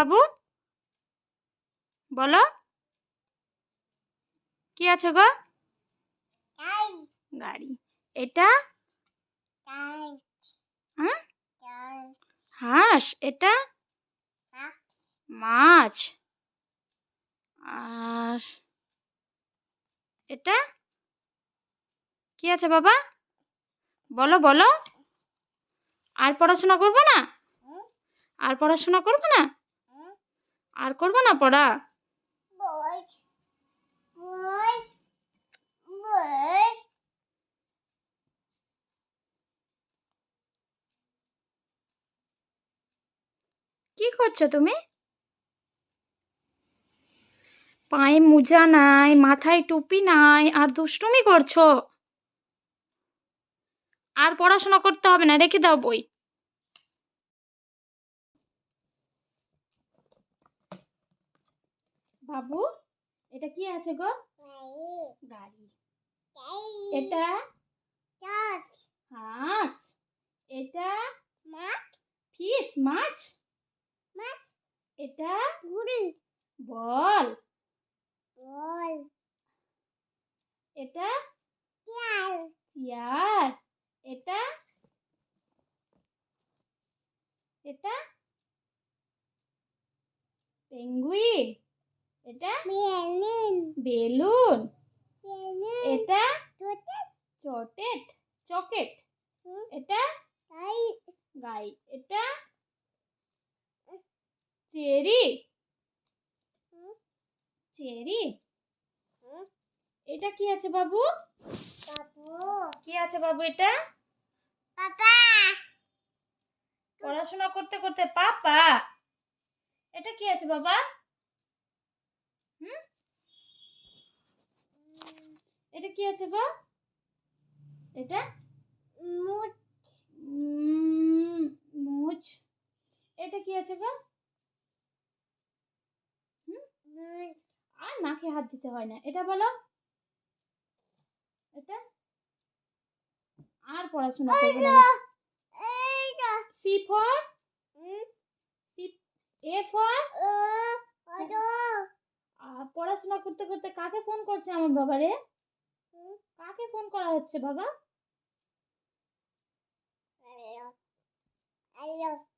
বাবু? বলো। কি আছে গো? গাড়ি। এটা? হাঁস। এটা? মাছ। আর এটা? কি আছে বাবা? বলো বলো। আর পড়াশোনা করব না? আর পড়াশোনা করব না? আর করবে না পড়া? কি করছ তুমি? পায়ে মোজা নাই মাথায় টুপি নাই আর দুষ্টুমি করছ। আর পড়াশোনা করতে হবে না রেখে দাও বই। বাবু, এটা কি আছে গো? গাড়ি। এটা হাঁস। এটা মাছ ফিস মাছ মাছ। এটা বল। এটা চেয়ার। এটা এটা পেঙ্গুইন। এটা বেলুন। এটা চটেট। চকেট। এটা গাই। এটা চেরি। চেরি। এটা কি আছে বাবু? কি আছে বাবু এটা? পড়াশোনা করতে করতে পাপা। এটা কি আছে বাবা হুম এটা কি আছে গো? এটা? উম, মুচ এটা কি আছে গো? আর নাকে হাত দিতে হয় না। এটা বলো। এটা? আর পড়াশোনা করবে না। C for C A for পড়াশোনা করতে করতে কাকে ফোন করছে আমার বাবা রে কাকে ফোন করা হচ্ছে বাবা Hello.